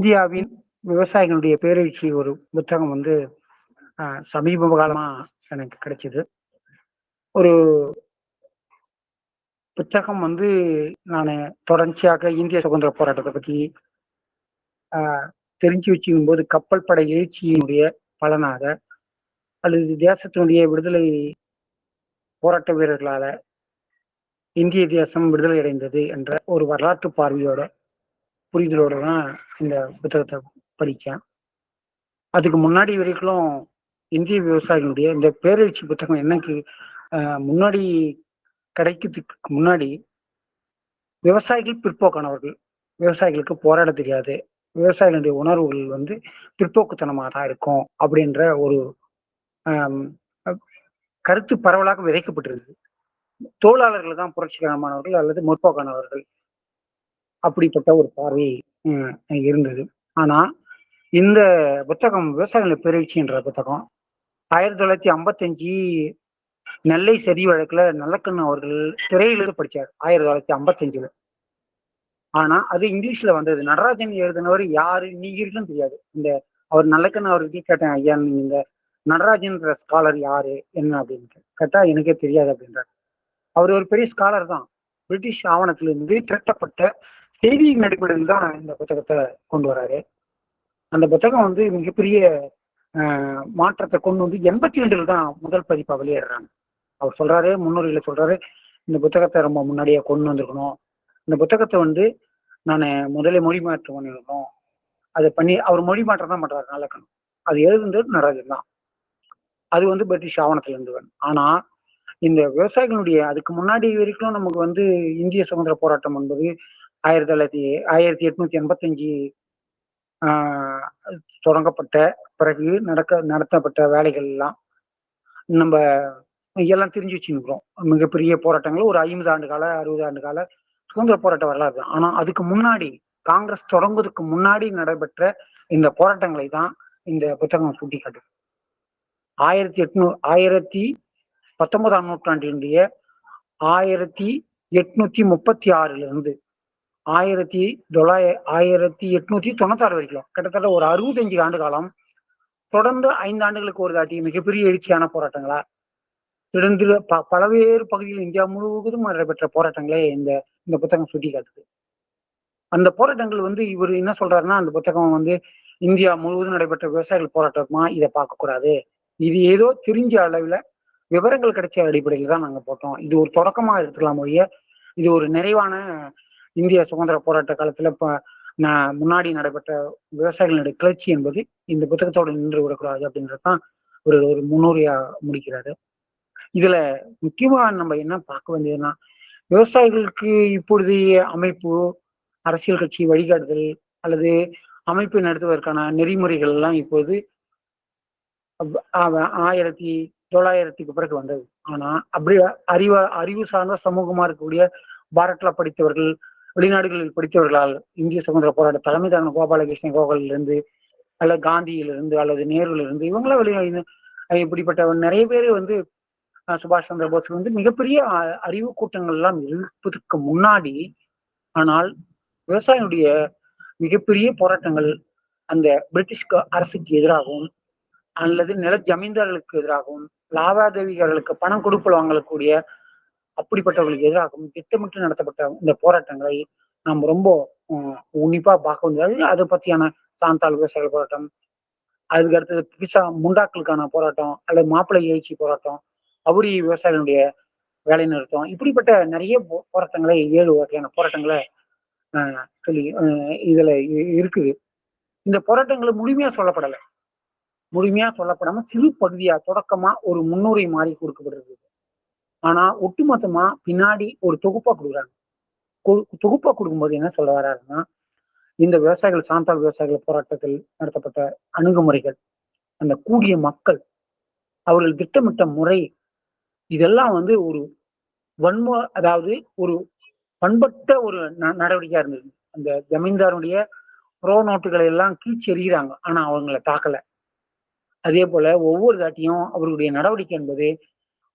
இந்தியாவின் விவசாயிகளுடைய பேரழிச்சி ஒரு புத்தகம் வந்து ஆஹ், சமீப காலமா எனக்கு கிடைச்சது. ஒரு புத்தகம் வந்து நான் தொடர்ச்சியாக இந்திய சுதந்திர போராட்டத்தை பற்றி ஆஹ், தெரிஞ்சு வச்சுக்கும் போது கப்பல் படை எழுச்சியினுடைய பலனாக அல்லது தேசத்தினுடைய விடுதலை போராட்ட வீரர்களால இந்திய தேசம் விடுதலை அடைந்தது என்ற ஒரு வரலாற்று பார்வையோட புரிதலோட தான் இந்த புத்தகத்தை படித்தேன் அதுக்கு முன்னாடி வரைக்கும் இந்திய விவசாயிகளுடைய இந்த பேரழிச்சி புத்தகம் எனக்கு முன்னாடி கிடைக்கிறதுக்கு முன்னாடி விவசாயிகள் பிற்போக்கானவர்கள். விவசாயிகளுக்கு போராட தெரியாது. விவசாயிகளுடைய உணர்வுகள் வந்து பிற்போக்குத்தனமாக தான் இருக்கும் அப்படின்ற ஒரு கருத்து பரவலாக விதைக்கப்பட்டிருக்கு தொழிலாளர்கள் தான் புரட்சிகரமானவர்கள் அல்லது முற்போக்கானவர்கள். அப்படிப்பட்ட ஒரு பார்வை இருந்தது. ஆனா இந்த புத்தகம் விவசாயிகள் பேரெழுச்சின்ற புத்தகம் ஆயிரத்தி தொள்ளாயிரத்தி ஐம்பத்தஞ்சு நெல்லை சதி வழக்குல நல்லக்கண்ணு அவர்கள் திரையிலிருந்து படிச்சார் ஆயிரத்தி தொள்ளாயிரத்தி ஐம்பத்தஞ்சுல. ஆனா அது இங்கிலீஷ்ல வந்தது. நடராஜன் எழுதினவர் யாரு நீங்களுக்கும் தெரியாது. இந்த அவர் நல்லக்கண்ணு அவர்கிட்ட கேட்டேன் ஐயா நீங்க இந்த நடராஜன்ற ஸ்காலர் யாரு என்ன? அப்படின்னு கேட்டா எனக்கே தெரியாது அப்படின்றார். அவர் ஒரு பெரிய ஸ்காலர் தான். பிரிட்டிஷ் ஆவணத்திலிருந்து திரட்டப்பட்ட செய்தியின் அடிப்படையில் தான் இந்த புத்தகத்தை கொண்டு வராரு. அந்த புத்தகம் வந்து மிகப்பெரிய மாற்றத்தை கொண்டு வந்து எண்பத்தி ரெண்டுல தான் முதல் பதிப்பா வெளியிடுறாங்க. அவர் சொல்றாரு முன்னுரையில சொல்றாரு இந்த புத்தகத்தை ரொம்ப முன்னாடியே கொண்டு வந்திருக்கணும். இந்த புத்தகத்தை வந்து நான் முதல்ல மொழி மாற்றம் பண்ணிருக்கணும் அதை பண்ணி அவர் மொழி மாற்றம் தான் பண்றாரு நல்லக்கணும் அது எழுதுனது நடராஜன் தான். அது வந்து பிரிட்டிஷ் ஆவணத்துல இருந்து வேணும் ஆனா இந்த விவசாயிகளுடைய அதுக்கு முன்னாடி வரைக்கும் நமக்கு வந்து இந்திய சுதந்திர போராட்டம் என்பது ஆயிரத்தி தொள்ளாயிரத்தி ஆயிரத்தி எட்நூத்தி எண்பத்தஞ்சு தொடங்கப்பட்ட பிறகு நடக்க நடத்தப்பட்ட வேலைகள் எல்லாம் நம்ம எல்லாம் தெரிஞ்சு வச்சுருக்கிறோம் மிகப்பெரிய போராட்டங்கள் ஒரு ஐம்பது ஆண்டு கால அறுபது ஆண்டு கால சுதந்திர போராட்ட வரலாறு தான். ஆனா அதுக்கு முன்னாடி காங்கிரஸ் தொடங்குவதற்கு முன்னாடி நடைபெற்ற இந்த போராட்டங்களை தான் இந்த புத்தகம் சுட்டி காட்டுது ஆயிரத்தி எட்நூ ஆயிரத்தி பத்தொன்பதாம் நூற்றாண்டினுடைய ஆயிரத்தி எட்நூத்தி முப்பத்தி ஆறுல இருந்து ஆயிரத்தி தொள்ளாயிர ஆயிரத்தி எட்நூத்தி தொண்ணூத்தாறு வரைக்கும். கிட்டத்தட்ட ஒரு அறுபத்தஞ்சு ஆண்டு காலம் தொடர்ந்து ஐந்து ஆண்டுகளுக்கு ஒரு தாட்டி மிகப்பெரிய எழுச்சியான போராட்டங்களா? தொடர்ந்து ப பலவேறு பகுதியில் இந்தியா முழுவதும் நடைபெற்ற போராட்டங்களே இந்த இந்த புத்தகம் சுட்டி காட்டுது அந்த போராட்டங்கள் வந்து இவர் என்ன சொல்றாருன்னா அந்த புத்தகம் வந்து இந்தியா முழுவதும் நடைபெற்ற விவசாயிகள் போராட்டமா? இதை பார்க்கக்கூடாது. இது ஏதோ தெரிஞ்ச அளவுல விவரங்கள் கிடைச்ச அடிப்படையில் தான் நாங்க போட்டோம். இது ஒரு தொடக்கமா எடுத்துக்கலாம் மொழிய இது ஒரு நிறைவான இந்திய சுதந்திர போராட்ட காலத்துல முன்னாடி நடைபெற்ற விவசாயிகளுடைய கிளர்ச்சி என்பது இந்த புத்தகத்தோடு நின்று விடக்கூடாது அப்படின்றதுதான் ஒரு ஒரு முன்னுரையா முடிக்கிறாரு. இதுல முக்கியமா நம்ம என்ன பார்க்க வேண்டியதுன்னா விவசாயிகளுக்கு இப்பொழுதைய அமைப்பு அரசியல் கட்சி வழிகாட்டுதல் அல்லது அமைப்பு நடத்துவதற்கான நெறிமுறைகள் எல்லாம் இப்போது ஆயிரத்தி தொள்ளாயிரத்துக்கு பிறகு வந்தது. ஆனா அப்படி அறிவ அறிவு சார்ந்த சமூகமா இருக்கக்கூடிய பாரட்ல படித்தவர்கள் வெளிநாடுகளில் படித்தவர்களால் இந்திய சுதந்திர போராட்ட தலைமை தாங்க கோபாலகிருஷ்ண கோகலிலிருந்து அல்லது காந்தியிலிருந்து அல்லது நேருலிருந்து இவங்களாம் வெளி இப்படிப்பட்ட நிறைய பேர் வந்து அஹ் சுபாஷ் சந்திர போஸ் வந்து மிகப்பெரிய அஹ், அறிவு கூட்டங்கள் எல்லாம் இருப்பதற்கு முன்னாடி ஆனால் விவசாயினுடைய மிகப்பெரிய போராட்டங்கள் அந்த பிரிட்டிஷ் அரசுக்கு எதிராகவும் அல்லது நில ஜமீன்தார்களுக்கு எதிராகவும் லாவாதேவிகளுக்கு பணம் கொடுப்பல் வாங்கக்கூடிய அப்படிப்பட்டவர்களுக்கு எதிராகவும் திட்டமிட்டு நடத்தப்பட்ட இந்த போராட்டங்களை நாம் ரொம்ப உன்னிப்பா பார்க்க வேண்டியது அதை. பத்தியான சாந்தால் விவசாயிகள் போராட்டம். அதுக்கு அடுத்தது பிசா முண்டாக்களுக்கான போராட்டம் அல்லது மாப்பிள்ளை எழுச்சி போராட்டம் அவுரி விவசாயிகளுடைய வேலை நிறுத்தம் இப்படிப்பட்ட நிறைய போ- போராட்டங்களை ஏழு வகையான போராட்டங்களை ஆஹ், சொல்லி ஆஹ், இதுல இ- இருக்குது. இந்த போராட்டங்களை முழுமையா சொல்லப்படலை. முழுமையா சொல்லப்படாம சிறு பகுதியா தொடக்கமா ஒரு முன்னுரை மாறி கொடுக்கப்பட்டிருக்கு ஆனா ஒட்டுமொத்தமா பின்னாடி ஒரு தொகுப்பா கொடுக்குறாங்க. கொ- தொகுப்பா கொடுக்கும்போது என்ன சொல்ல வர்றாருன்னா இந்த விவசாயிகள் சாந்தால் விவசாயிகள் போராட்டத்தில் நடத்தப்பட்ட அணுகுமுறைகள் அந்த கூடிய மக்கள் அவர்கள் திட்டமிட்ட முறை இதெல்லாம் வந்து ஒரு வன்ம அதாவது ஒரு பண்பட்ட ஒரு ந- நடவடிக்கையா இருந்தது. அந்த ஜமீன்தாருடைய ரோ நோட்டுகளை எல்லாம் கீச்சு எறிகிறாங்க. ஆனா அவங்கள தாக்கல. அதே போல ஒவ்வொரு தாட்டியும் அவருடைய நடவடிக்கை என்பது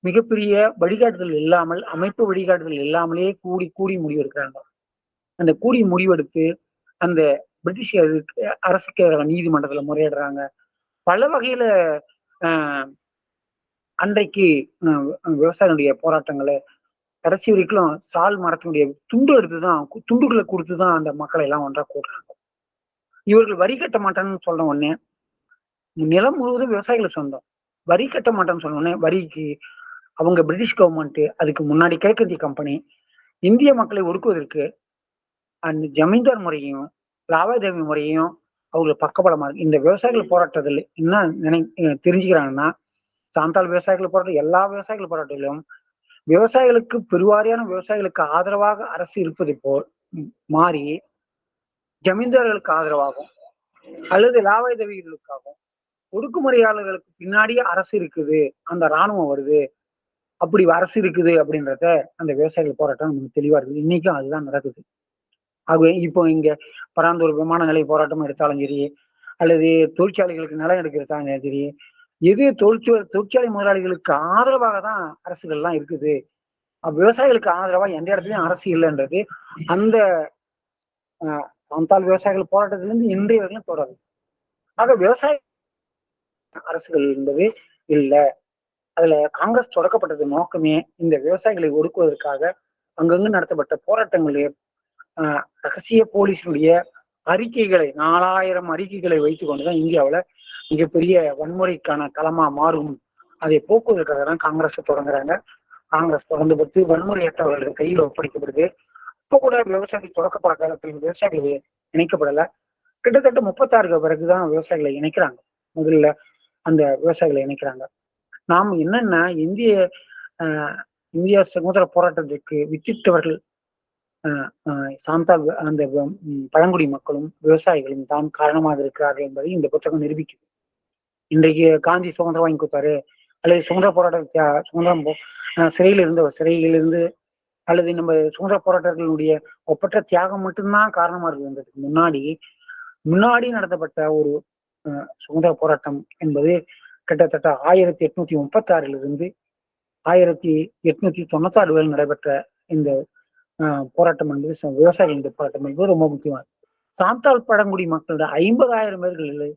மிகப்பெரிய வழிகாட்டுதல் இல்லாமல் அமைப்பு வழிகாட்டுதல் இல்லாமலே கூடி கூடி முடிவெடுக்கிறாங்க. அந்த கூடி முடிவெடுத்து அந்த பிரிட்டிஷ் அரசுக்கு எதிராக நீதிமன்றத்துல முறையிடுறாங்க. பல வகையில ஆஹ், அன்றைக்கு விவசாயினுடைய போராட்டங்களை கடைசி வரைக்கும் சால் மரத்தினுடைய துண்டு எடுத்துதான் துண்டுகளை கொடுத்துதான் அந்த மக்களை எல்லாம் ஒன்றா கூடுறாங்க இவர்கள் வரி கட்ட மாட்டேன்னு சொன்ன உடனே நிலம் முழுவதும் விவசாயிகளை சொந்தம். வரி கட்ட மாட்டேன்னு சொன்ன உடனே வரிக்கு அவங்க பிரிட்டிஷ் கவர்மெண்ட் அதுக்கு முன்னாடி கிழக்கத்திய கம்பெனி இந்திய மக்களை ஒடுக்குவதற்கு அந்த ஜமீன்தார் முறையையும் லாவாதேவி முறையையும் அவங்களுக்கு பக்கபலமா இருக்கு. இந்த விவசாயிகள் போராட்டத்தில் என்ன நினை தெரிஞ்சுக்கிறாங்கன்னா சாந்தால் விவசாயிகள் போராட்டம் எல்லா விவசாயிகள் போராட்டத்திலும் விவசாயிகளுக்கு பெருவாரியான விவசாயிகளுக்கு ஆதரவாக அரசு இருப்பது போல் மாறி ஜமீன்தார்களுக்கு ஆதரவாகும் அல்லது லாவாதேவிகளுக்காகவும் ஒடுக்குமுறையாளர்களுக்கு பின்னாடியே அரசு இருக்குது. அந்த ராணுவம் வருது. அப்படி அரசு இருக்குது அப்படின்றத அந்த விவசாயிகள் போராட்டம் நமக்கு தெளிவா இருக்குது. இன்னைக்கும் அதுதான் நடக்குது. ஆகவே இப்போ இங்க பராந்தூர் விமான நிலைய போராட்டம் எடுத்தாலும் சரி அல்லது தொழிற்சாலைகளுக்கு நிலம் எடுக்கிறதாலும் சரி எது தொழிற்சா தொழிற்சாலை முதலாளிகளுக்கு ஆதரவாக தான் அரசுகள்லாம் இருக்குது. விவசாயிகளுக்கு ஆதரவா எந்த இடத்துலயும் அரசு இல்லைன்றது அந்த ஆஹ், சந்தால் விவசாயிகள் போராட்டத்திலிருந்து இன்றைய வரைக்கும் தொடரும். ஆக விவசாய அரசுகள் என்பது இல்லை. அதுல காங்கிரஸ் தொடக்கப்பட்டது நோக்கமே இந்த விவசாயிகளை ஒடுக்குவதற்காக அங்கங்கு நடத்தப்பட்ட போராட்டங்களுடைய ஆஹ், ரகசிய போலீஸினுடைய அறிக்கைகளை நாலாயிரம் அறிக்கைகளை வைத்துக் கொண்டுதான் இந்தியாவுல மிகப்பெரிய வன்முறைக்கான களமா மாறும். அதை போக்குவதற்காக தான் காங்கிரஸ் தொடங்குறாங்க. காங்கிரஸ் தொடர்ந்து பத்து வன்முறையற்றவர்கள் கையில் ஒப்படைக்கப்படுது. இப்ப கூட விவசாயிகள் தொடக்கப்பட காலத்தில் விவசாயிகள் இணைக்கப்படல. கிட்டத்தட்ட முப்பத்தாறுக்கு பிறகுதான் விவசாயிகளை இணைக்கிறாங்க. முதல்ல அந்த விவசாயிகளை இணைக்கிறாங்க. நாம் என்னன்னா இந்திய ஆஹ், சுதந்திர போராட்டத்திற்கு வித்திட்டவர்கள் சாந்தா அந்த பழங்குடி மக்களும் விவசாயிகளும் தான் காரணமாக இருக்கிறார்கள் என்பதை இந்த புத்தகம் நிரூபிக்குது. இன்றைக்கு காந்தி சுதந்திரம் வாங்கி கொடுத்தாரு அல்லது சுதந்திர போராட்ட தியா- சுதந்திரம் போ- சிறையில் இருந்த சிறையிலிருந்து அல்லது நம்ம சுதந்திர போராட்டர்களுடைய ஒப்பற்ற தியாகம் மட்டும்தான் காரணமா இருக்குன்றதுக்கு முன்னாடி முன்னாடி நடத்தப்பட்ட ஒரு சுதந்திர போராட்டம் என்பது கிட்டத்தட்ட ஆயிரத்தி எட்நூத்தி முப்பத்தி ஆறிலிருந்து ஆயிரத்தி எட்நூத்தி தொண்ணூத்தாறு வரை நடைபெற்ற இந்த ஆஹ், போராட்டம் என்பது விவசாயிகளின் போராட்டம் என்பது ரொம்ப முக்கியமானது. சாந்தால் பழங்குடி மக்களோட ஐம்பதாயிரம் பேர்கள்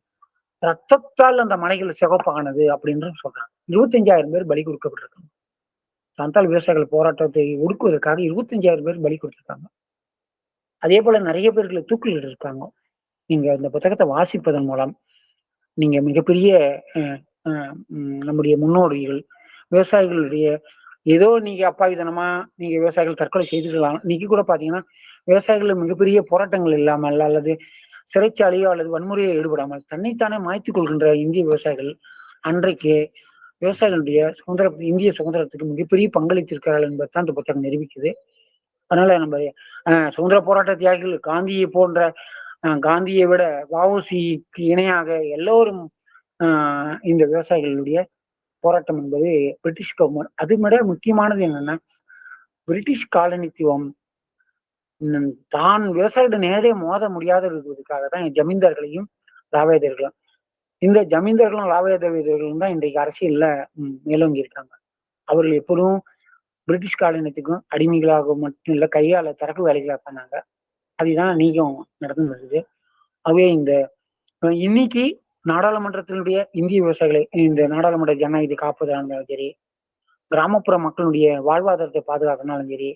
ரத்தத்தால் அந்த மலைகள் சிவப்பானது அப்படின்னு சொல்றாங்க. இருபத்தஞ்சாயிரம் பேர் பலி கொடுக்கப்பட்டிருக்காங்க. சாந்தால் விவசாயிகள் போராட்டத்தை ஒடுக்குவதற்காக இருபத்தஞ்சாயிரம் பேர் பலி கொடுத்திருக்காங்க. அதே போல நிறைய பேர்களை தூக்கிலிட்டு இருக்காங்க நீங்க இந்த புத்தகத்தை வாசிப்பதன் மூலம் நீங்க மிகப்பெரிய அஹ், நம்முடைய முன்னோடிகள் விவசாயிகளுடைய ஏதோ நீங்க அப்பாவிதனமா நீங்க விவசாயிகள் தற்கொலை செய்துக்கலாம் இன்னைக்கு கூட பாத்தீங்கன்னா விவசாயிகள் மிகப்பெரிய போராட்டங்கள் இல்லாமல் அல்லது சிறைச்சாலையோ அல்லது வன்முறையோ ஈடுபடாமல் தன்னைத்தானே மாய்த்து கொள்கின்ற இந்திய விவசாயிகள் அன்றைக்கு விவசாயிகளுடைய சுதந்திர இந்திய சுதந்திரத்துக்கு மிகப்பெரிய பங்களித்திருக்கிறார்கள் என்பதுதான் இந்த புத்தகம் நிரூபிக்குது. அதனால நம்ம சுதந்திர போராட்ட தியாகிகள் காந்தியை போன்ற காந்தியை விட வாவுசிக்கு இணையாக எல்லோரும் இந்த விவசாயிகளுடைய போராட்டம் என்பது பிரிட்டிஷ் கவர்மெண்ட் அது விட முக்கியமானது என்னன்னா பிரிட்டிஷ் காலனித்துவம் தான் விவசாயிகிட்ட நேரே மோத முடியாத இருக்கிறதுக்காக தான் ஜமீன்தார்களையும் லாவேதர்களும் இந்த ஜமீன்தார்களும் லாவேதர்களும் தான் இன்றைக்கு அரசியல்ல மேலோங்கி இருக்காங்க. அவர்கள் எப்பொழுதும் பிரிட்டிஷ் காலனியத்துக்கும் அடிமைகளாக மட்டும் இல்லை கையால தரப்பு வேலைகளாக பண்ணாங்க. அதுதான் நீக்கம் நடந்து வருது. ஆகவே இந்த இன்னைக்கு நாடாளுமன்றத்தினுடைய இந்திய விவசாயிகளை இந்த நாடாளுமன்ற ஜனநாயகத்தை காப்பதாக இருந்தாலும் சரி கிராமப்புற மக்களுடைய வாழ்வாதாரத்தை பாதுகாக்கனாலும் சரி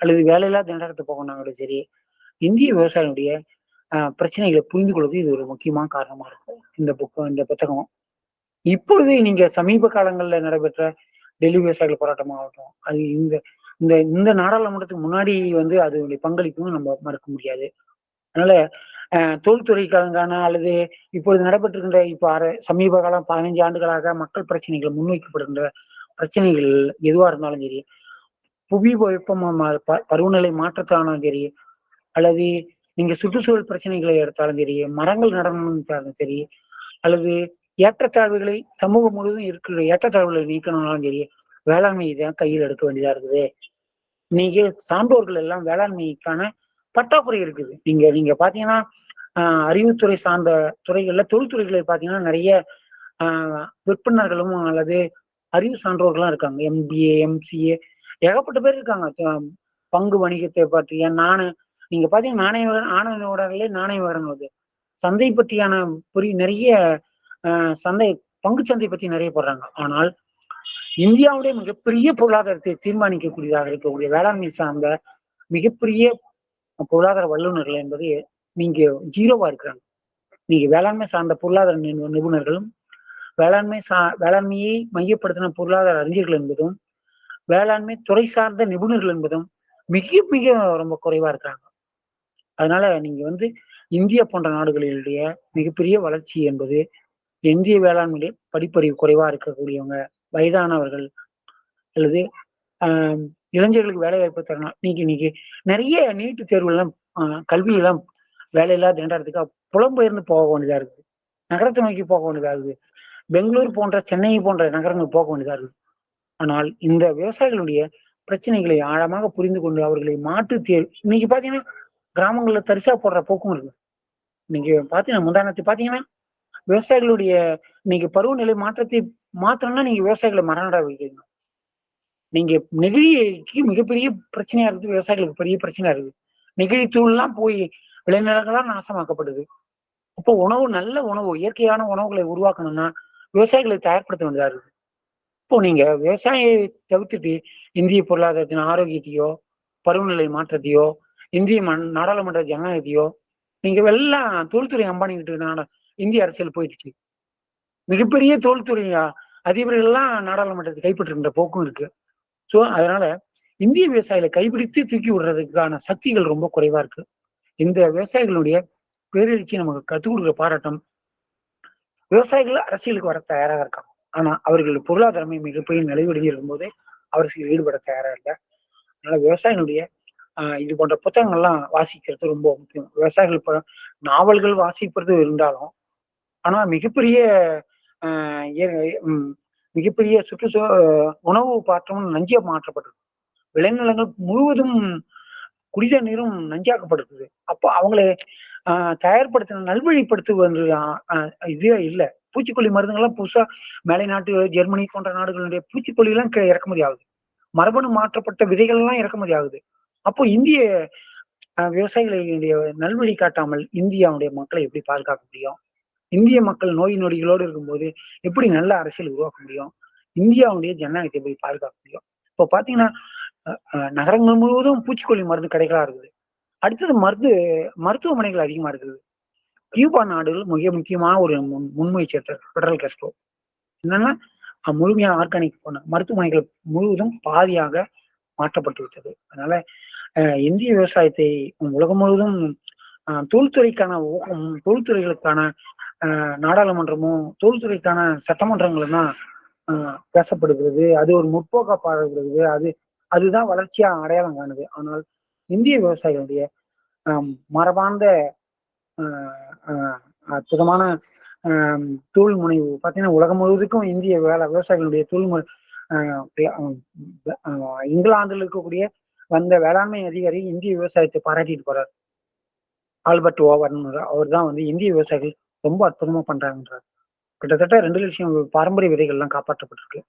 அல்லது வேலையில்லா திண்டாட்டத்தை போகணும்னாலும் சரி இந்திய விவசாயிகளுடைய ஆஹ், பிரச்சனைகளை புரிந்து கொள்வது இது ஒரு முக்கியமான காரணமா இருக்கும். இந்த புக்கு இந்த புத்தகம். இப்பொழுது நீங்க சமீப காலங்கள்ல நடைபெற்ற டெல்லி விவசாயிகள் போராட்டமாகட்டும் அது இந்த இந்த இந்த நாடாளுமன்றத்துக்கு முன்னாடி வந்து அதனுடைய பங்களிப்பும் நம்ம மறுக்க முடியாது. அதனால தொழில்துறைக்கான அல்லது இப்பொழுது நடைபெற்றிருக்கின்ற இப்போ அரை சமீப காலம் பதினைஞ்சு ஆண்டுகளாக மக்கள் பிரச்சனைகள் முன்வைக்கப்படுகின்ற பிரச்சனைகள் எதுவா இருந்தாலும் சரி புவி வெப்பம் பருவநிலை மாற்றத்தாலும் சரி அல்லது நீங்க சுற்றுச்சூழல் பிரச்சனைகளை எடுத்தாலும் சரி மரங்கள் நடனம் சரி அல்லது ஏற்றத்தாழ்வுகளை சமூகம் முழுவதும் இருக்கிற ஏற்றத்தாழ்வுகளை நீக்கணும்னாலும் சரி வேளாண்மை தான் கையில் எடுக்க வேண்டியதா இருக்குது. நீங்க சான்றோர்கள் எல்லாம் வேளாண்மைக்கான பற்றாக்குறை இருக்குது. நீங்க நீங்க பாத்தீங்கன்னா அறிவுத்துறை சார்ந்த துறைகள்ல தொழில்துறைகளில் பாத்தீங்கன்னா நிறைய ஆஹ் விற்பனர்களும் அல்லது அறிவு சான்றோர்களும் இருக்காங்க. எம்பிஏ எம்சிஏ ஏகப்பட்ட பேர் இருக்காங்க. பங்கு வணிகத்தை பற்றிய நாணய நீங்க பாத்தீங்கன்னா நாணய ஆணவ விகடனிலே நாணய விவரங்கள் வருது சந்தை பற்றியான புரி நிறைய ஆஹ், சந்தை பங்கு சந்தை பத்தி நிறைய போடுறாங்க. ஆனால் இந்தியாவுடைய மிகப்பெரிய பொருளாதாரத்தை தீர்மானிக்கக்கூடியதாக இருக்கக்கூடிய வேளாண்மை சார்ந்த மிகப்பெரிய பொருளாதார வல்லுநர்கள் என்பது நீங்க ஜீரோவா இருக்கிறாங்க. நீங்க வேளாண்மை சார்ந்த பொருளாதார நிபுணர்களும் வேளாண்மை சா வேளாண்மையை மையப்படுத்தின பொருளாதார அறிஞர்கள் என்பதும் வேளாண்மை துறை சார்ந்த நிபுணர்கள் என்பதும் மிக மிக ரொம்ப குறைவா இருக்கிறாங்க. அதனால நீங்க வந்து இந்தியா போன்ற நாடுகளினுடைய மிகப்பெரிய வளர்ச்சி என்பது இந்திய வேளாண்மையிலே படிப்பறிவு குறைவா இருக்கக்கூடியவங்க வயதானவர்கள் அல்லது ஆஹ், இளைஞர்களுக்கு வேலை வாய்ப்பு தரணும் இன்னைக்கு இன்னைக்கு நிறைய நீட்டு தேர்வு கல்வியெல்லாம் ஆஹ், கல்வி வேலையில்லாத திண்டாட்டத்துக்கு புலம்பெயர்ந்து போக வேண்டியதா இருக்குது. நகரத்தை நோக்கி போக வேண்டியதா இருக்குது. பெங்களூர் போன்ற சென்னை போன்ற நகரங்கள் போக வேண்டியதா இருக்குது. ஆனால் இந்த விவசாயிகளுடைய பிரச்சனைகளை ஆழமாக புரிந்து கொண்டு அவர்களை மாற்று தேர்வு இன்னைக்கு பாத்தீங்கன்னா கிராமங்கள்ல தரிசா போடுற போக்கும் இருக்கு. நீங்க பாத்தீங்கன்னா முந்தானத்தை பாத்தீங்கன்னா விவசாயிகளுடைய இன்னைக்கு பருவநிலை மாற்றத்தை மாத்திரம்னா நீங்க விவசாயிகளை மரநட வைக்கிறீங்க. நீங்க நெகிழிக்கு மிகப்பெரிய பிரச்சனையா இருக்குது விவசாயிகளுக்கு பெரிய பிரச்சனையா இருக்குது. நெகிழி தூள்லாம் போய் விளைநிலங்களாக நாசமாக்கப்படுது. அப்போ உணவு நல்ல உணவு இயற்கையான உணவுகளை உருவாக்கணும்னா விவசாயிகளை தயார்படுத்த வேண்டியதா இருக்கு. இப்போ நீங்க விவசாயியை தவிர்த்துட்டு இந்திய பொருளாதாரத்தின் ஆரோக்கியத்தையோ பருவநிலை மாற்றத்தையோ இந்திய மண் நாடாளுமன்ற ஜனநாயகத்தையோ நீங்க எல்லாம் தொழில்துறை அம்பானிக்கிட்டு கிட்ட நாட இந்திய அரசியல் போயிடுச்சு. மிகப்பெரிய தொழில்துறை அதிபர்கள் எல்லாம் நாடாளுமன்றத்தை கைப்பற்றுகின்ற போக்கும் இருக்கு. ஸோ அதனால இந்திய விவசாயிகளை கைப்பிடித்து தூக்கி விடுறதுக்கான சக்திகள் ரொம்ப குறைவா இருக்கு. இந்த விவசாயிகளுடைய பேரெழுச்சி நமக்கு கத்துக் கொடுக்குற பாராட்டம். விவசாயிகள் அரசியலுக்கு வர தயாராக இருக்காங்க. ஆனா அவர்கள் பொருளாதாரமே மிகப்பெரிய நிலைவடைஞ்சு இருக்கும்போது அரசியல் ஈடுபட தயாரா இல்லை. அதனால விவசாயிகளுடைய ஆஹ் இது போன்ற புத்தகங்கள்லாம் வாசிக்கிறது ரொம்ப முக்கியம். விவசாயிகள் இப்போ நாவல்கள் வாசிப்பது இருந்தாலும் ஆனா மிகப்பெரிய மிகப்பெரிய சுற்றுச்சூ உணவு பாற்றமும் நஞ்சியா மாற்றப்பட்டிருக்கு. விளைநிலங்கள் முழுவதும் குடித நீரும் நஞ்சாக்கப்பட்டிருக்குது அப்போ அவங்களை தயார்படுத்தின நல்வழிப்படுத்துவது இதே இல்லை. பூச்சிக்கொல்லி மருந்துகள்லாம் புதுசா மேலை நாட்டு ஜெர்மனி போன்ற நாடுகளுடைய பூச்சிக்கொல்லி எல்லாம் இறக்குமதி ஆகுது. மரபணு மாற்றப்பட்ட விதைகள் எல்லாம் இறக்குமதி ஆகுது. அப்போ இந்திய விவசாயிகளுடைய நல்வழி காட்டாமல் இந்தியாவுடைய மக்களை எப்படி பாதுகாக்க முடியும்? இந்திய மக்கள் நோய் நொடிகளோடு இருக்கும்போது எப்படி நல்ல அரசியல் உருவாக்க முடியும்? இந்தியாவுடைய ஜனநாயகத்தை எப்படி பாதுகாக்க முடியும்? இப்போ பாத்தீங்கன்னா நகரங்கள் முழுவதும் பூச்சிக்கொல்லி மருந்து கடைகளா இருக்குது. அடுத்தது மருந்து மருத்துவமனைகள் அதிகமா இருக்குது. கியூபா நாடுகள் மிக முக்கியமான ஒரு முன் முன்முயற்சி எடுத்தார் பெடரல் கஸ்ட்ரோ என்னன்னா முழுமையா ஆர்கானிக் போன மருத்துவமனைகள் முழுவதும் பாதியாக மாற்றப்பட்டு விட்டது. அதனால இந்திய விவசாயத்தை உலகம் முழுவதும் தொழில்துறைக்கான ஊக்கம் தொழில்துறைகளுக்கான நாடாளுமன்றமும் தொழில்துறைக்கான சட்டமன்றங்களும் தான் பேசப்படுகிறது. அது ஒரு முற்போக்கா பாடப்படுகிறது அது அதுதான் வளர்ச்சியா அடையாளம் காணுது. ஆனால் இந்திய விவசாயிகளுடைய மரபார்ந்த ஆஹ், ஆஹ், அற்புதமான தொழில் முனைவு பார்த்தீங்கன்னா உலகம் முழுவதுக்கும் இந்திய வேலை விவசாயிகளுடைய தொழில் முறை ஆஹ், இங்கிலாந்தில் இருக்கக்கூடிய வந்த வேளாண்மை அதிகாரி இந்திய விவசாயத்தை பாராட்டிட்டு போறார். ஆல்பர்ட் ஓவர்னு அவர் தான் வந்து இந்திய விவசாயிகள் ரொம்ப அற்புதமா பண்றாங்கன்றார் கிட்டத்தட்ட ரெண்டு லட்சம் பாரம்பரிய விதைகள் எல்லாம் காப்பாற்றப்பட்டிருக்கு.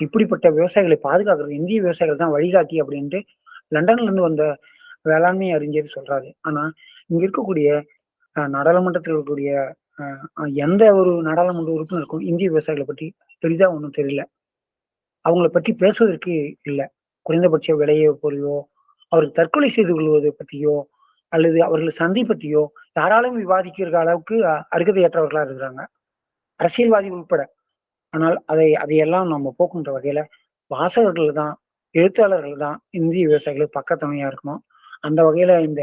இப்படிப்பட்ட விவசாயிகளை பாதுகாக்கிறது இந்திய விவசாயிகள் தான் வழிகாட்டி அப்படின்ட்டு லண்டன்ல இருந்து வந்த வேளாண்மை அறிஞர் சொல்றாரு. ஆனா இங்க இருக்கக்கூடிய நாடாளுமன்றத்தில் இருக்கக்கூடிய எந்த ஒரு நாடாளுமன்ற உறுப்பினருக்கும் இந்திய விவசாயிகளை பற்றி பெரிதா ஒன்றும் தெரியல. அவங்கள பற்றி பேசுவதற்கு இல்லை. குறைந்தபட்ச விலையை பொறியோ அவர்கள் தற்கொலை செய்து கொள்வது பற்றியோ அல்லது அவர்கள் சந்தை பற்றியோ யாராலும் விவாதிக்கிற அளவுக்கு அருகதையற்றவர்களா இருக்கிறாங்க. அரசியல்வாதி உட்பட ஆனால் அதை அதையெல்லாம் நம்ம போக்குன்ற வகையில வாசகர்கள் தான் எழுத்தாளர்கள் தான் இந்திய விவசாயிகளுக்கு பக்கத்துணையா இருக்கணும். அந்த வகையில இந்த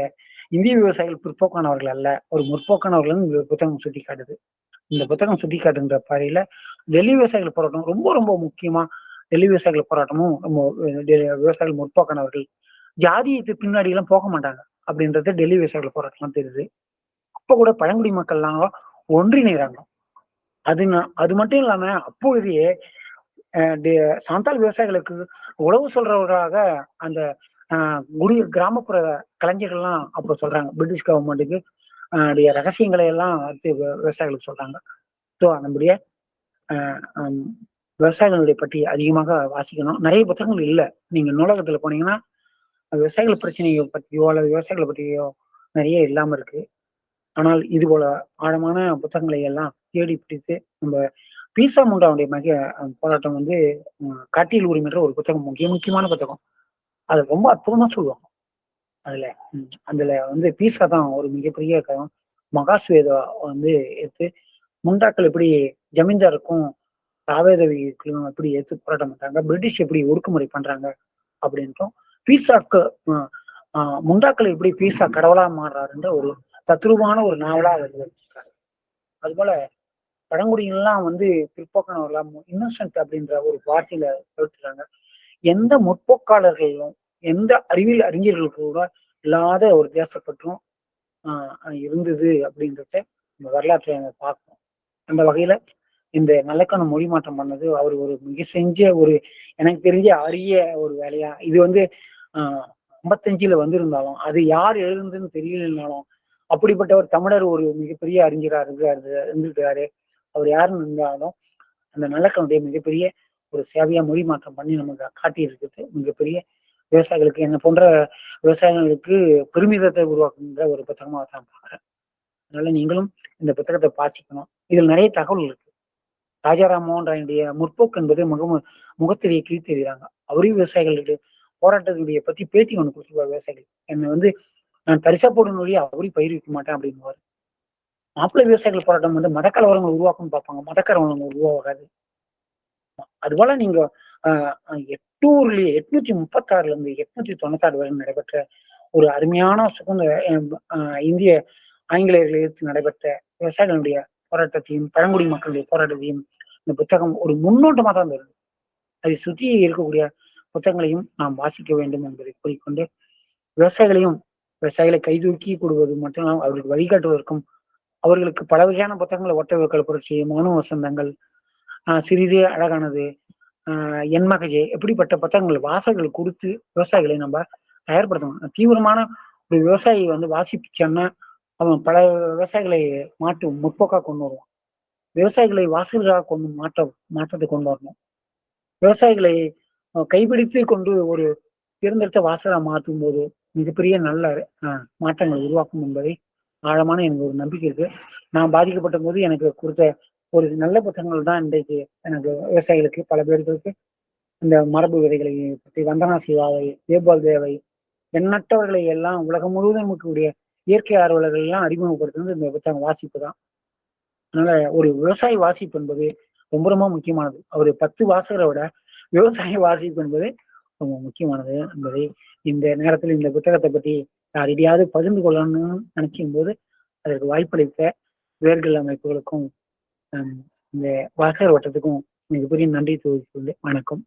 இந்திய விவசாயிகள் பிற்போக்கானவர்கள் அல்ல ஒரு முற்போக்கானவர்கள் இந்த புத்தகம் சுட்டி காட்டுது இந்த புத்தகம் சுட்டி காட்டுன்ற பாறையில டெல்லி விவசாயிகள் போராட்டம் ரொம்ப ரொம்ப முக்கியமா டெல்லி விவசாயிகள் போராட்டமும் ரொம்ப டெ- விவசாயிகள் முற்போக்கானவர்கள் ஜாதியத்து பின்னாடி எல்லாம் போக மாட்டாங்க அப்படின்றது டெல்லி விவசாயிகள் போராட்டம்லாம் தெரியுது. அப்ப கூட பழங்குடி மக்கள்லாம் ஒன்றிணைறாங்க. அது அது மட்டும் இல்லாம அப்பொழுதையே சாந்தால் விவசாயிகளுக்கு உழவு சொல்றவர்களாக அந்த குடி கிராமப்புற கலைஞர்கள்லாம் அப்போ சொல்றாங்க. பிரிட்டிஷ் கவர்மெண்ட்டுக்கு ரகசியங்களை எல்லாம் விவசாயிகளுக்கு சொல்றாங்க. ஸோ நம்முடைய விவசாயிகளுடைய பற்றி அதிகமாக வாசிக்கணும். நிறைய புத்தகங்கள் இல்லை. நீங்க நூலகத்துல போனீங்கன்னா விவசாயிகள் பிரச்சனையை பற்றியோ அல்லது விவசாயிகளை பற்றியோ நிறைய இல்லாம இருக்கு. ஆனால் இது போல ஆழமான புத்தகங்களை எல்லாம் தேடி பிடித்து நம்ம பீசா முண்டாவுடைய மிக போராட்டம் வந்து உம், காட்டியல் உரிமைன்ற ஒரு புத்தகம் முக்கிய முக்கியமான புத்தகம். அது ரொம்ப அற்புதமா சொல்லுவாங்க. அதுல அதுல வந்து பீசா தான் ஒரு மிகப்பெரிய கதம் மகாஸ்வேதா வந்து எடுத்து முண்டாக்கள் எப்படி ஜமீன்தாருக்கும் ராவேதவிக்கும் எப்படி எடுத்து போராட்டம் பண்றாங்க பிரிட்டிஷ் எப்படி ஒடுக்குமுறை பண்றாங்க அப்படின்ட்டும் பீசாக்கு முண்டாக்கள் எப்படி பீசா கடவுளா மாறுறாருன்ற ஒரு தத்ரூபான ஒரு நாவலா அவர் அது அதுபோல பழங்குடியினெல்லாம் வந்து பிற்போக்கானவர்களா இன்னசென்ட் அப்படின்ற ஒரு வார்த்தையில தவிர்த்துறாங்க எந்த முற்போக்காளர்களும் எந்த அறிவியல் அறிஞர்களுக்கு கூட இல்லாத ஒரு தேசப்பற்றும் ஆஹ் இருந்தது அப்படின்றத இந்த வரலாற்றை நம்ம பார்க்கணும். அந்த வகையில இந்த நல்லக்கண்ண மொழி மாற்றம் பண்ணது அவர் ஒரு மிக செஞ்ச ஒரு எனக்கு தெரிஞ்ச அரிய ஒரு வேலையா. இது வந்து ஆஹ் ஐம்பத்தஞ்சுல வந்திருந்தாலும் அது யார் எழுதுனதுன்னு தெரியலனாலும் அப்படிப்பட்டவர் தமிழர் ஒரு மிகப்பெரிய அறிஞராக இருக்கிறாரு இருந்திருக்கிறாரு அவர் யாருன்னு இருந்தாலும் அந்த நல்லக்கனுடைய மிகப்பெரிய ஒரு சேவையா மொழி மாற்றம் பண்ணி நமக்கு காட்டி மிகப்பெரிய விவசாயிகளுக்கு என்ன போன்ற விவசாயிகளுக்கு பெருமிதத்தை உருவாக்குங்கிற ஒரு புத்தகமாக தான் பார்க்குறேன். அதனால நீங்களும் இந்த புத்தகத்தை வாசிக்கணும். இதில் நிறைய தகவல் இருக்கு. ராஜாராம் மோகன் ராயனுடைய முற்போக்கு என்பது முக முகத்திலேயே கிழித்தெறிகிறாங்க அவரையும் விவசாயிகளுடைய போராட்டத்தினுடைய பத்தி பேட்டி ஒன்று கொடுத்துருவார் விவசாயிகள். என்னை வந்து நான் தரிசா போடும் நொழியை அவரையும் பயிர் வைக்க மாட்டேன் அப்படின்னுவாரு. மாப்பிள்ளை விவசாயிகள் போராட்டம் வந்து மதக்கலவரங்களை உருவாக்கும் பார்ப்பாங்க. மதக்கலவரங்கள் உருவாகாது. அதுபோல நீங்க ஆஹ் எட்டூர்லயே எட்நூத்தி முப்பத்தாறுல இருந்து எட்நூத்தி தொண்ணூத்தாறு வரை நடைபெற்ற ஒரு அருமையான சுதந்திர ஆஹ் இந்திய ஆங்கிலேயர்களை எதிர்த்து நடைபெற்ற விவசாயிகளுடைய போராட்டத்தையும் பழங்குடி மக்களுடைய போராட்டத்தையும் இந்த புத்தகம் ஒரு முன்னோட்டமாக தான் தருது அதை சுற்றி இருக்கக்கூடிய புத்தகங்களையும் நாம் வாசிக்க வேண்டும் என்பதை கூறிக்கொண்டு விவசாயிகளையும் விவசாயிகளை கைதூக்கி கொடுவது மட்டும் இல்லாமல் அவர்களுக்கு வழிகாட்டுவதற்கும் அவர்களுக்கு பல வகையான புத்தகங்களை ஒட்டவர்கள் புரட்சி மனு வசந்தங்கள் ஆஹ் சிறிதே அழகானது ஆஹ் என்மகஜே எப்படிப்பட்ட புத்தகங்கள் வாசகர்கள் கொடுத்து விவசாயிகளை நம்ம தயார்படுத்தணும். தீவிரமான ஒரு விவசாயி வந்து வாசிச்சான்னா அவன் பல விவசாயிகளை மாட்டு முற்போக்காக கொண்டு வருவான். விவசாயிகளை வாசகர்களாக கொண்டு மாற்ற மாற்றத்தை கொண்டு வரணும். விவசாயிகளை கைப்பிடித்து கொண்டு ஒரு தேர்ந்தெடுத்த வாசகரா மாற்றும் போது மிகப்பெரிய நல்ல மாற்றங்களை உருவாக்கும் என்பதை ஆழமான எனக்கு ஒரு நம்பிக்கை இருக்கு. நான் பாதிக்கப்பட்ட போது எனக்கு கொடுத்த ஒரு நல்ல புத்தகங்கள் தான் இன்றைக்கு எனக்கு விவசாயிகளுக்கு பல பேர்களுக்கு இந்த மரபு விதைகளை பற்றி வந்தனா சிவாவை தேபால் தேவை எண்ணற்றவர்களை எல்லாம் உலகம் முழுவதும் இருக்கக்கூடிய இயற்கை ஆர்வலர்கள் எல்லாம் அறிமுகப்படுத்துறது இந்த புத்தகம் வாசிப்பு தான். அதனால ஒரு விவசாய வாசிப்பு என்பது ரொம்ப ரொம்ப முக்கியமானது. அவர் பத்து வாசகரை விட விவசாய வாசிப்பு என்பது ரொம்ப முக்கியமானது என்பதை இந்த நேரத்தில் இந்த புத்தகத்தை பற்றி யாரிடையாவது பகிர்ந்து கொள்ளணும்னு நினைக்கும் போது அதற்கு வாய்ப்பளித்த வேர்கள் அமைப்புகளுக்கும் இந்த வாசகர் வட்டத்துக்கும் மிகப்பெரிய நன்றி தெரிவித்துள்ளேன் வணக்கம்.